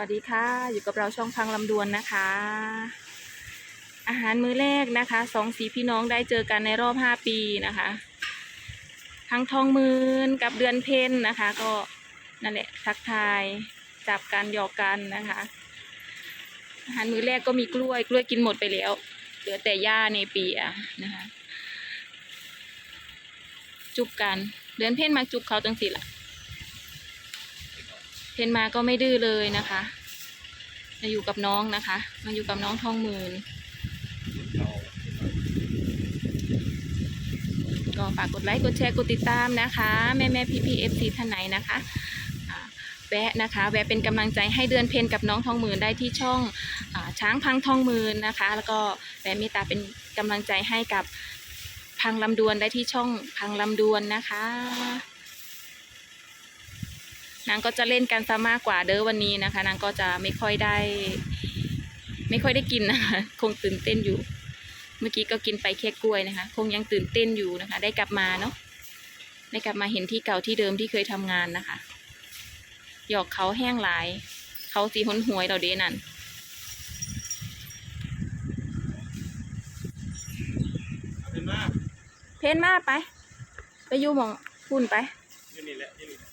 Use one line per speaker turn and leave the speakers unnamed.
วัสดีค่ะ อยู่กับเราช่องพังลำดวนนะคะ อาหารมื้อแรกนะคะสองสีพี่น้องได้เจอกันในรอบห้าปีนะคะ ทั้งทองมืนกับเดือนเพ็ญนะคะ ก็นั่นแหละทักทายจับกันหยอกกันนะคะ อาหารมื้อแรกก็มีกล้วยกล้วยกินหมดไปแล้ว เหลือแต่หญ้าในเปียนะคะ จุบกัน เดือนเพ็ญมาจุบเขาจังสิล่ะ นมาก็ไม่ดื้อเลยนะคะมาอยู่กับน้องนะคะมาอยู่กับน้องทองหมื่นก็ฝากกดไลค์กดแชร์กดติดตามนะคะ แม่แม่พี่พีเอฟซีท่านไหนนะคะแวะนะคะแวะเป็นกำลังใจให้เดือนเพนกับน้องทองหมื่นได้ที่ช่องอช้างพังทองหมื่นนะคะ แล้วก็แวะเมตตาเป็นกำลังใจให้กับพังลำดวนได้ที่ช่องพังลำดวนนะคะ นางก็จะเล่นกันซะมากกว่าเด้อวันนี้นะคะ นางก็จะไม่ค่อยได้ ไม่ค่อยได้กินนะคะ คงตื่นเต้นอยู่ เมื่อกี้ก็กินไปแค่กล้วยนะคะ คงยังตื่นเต้นอยู่นะคะ ได้กลับมาเนาะได้กลับมาเห็นที่เก่าที่เดิมที่เคยทำงานนะคะ หยอกเขาแห้งหลาย เขาสีหนหวยเราเดนั่น
เป็นมาก
เพนมาไป ไปอยู่หมองพุ่นไป
อยู่นี่แหละอยู่นี่แหละ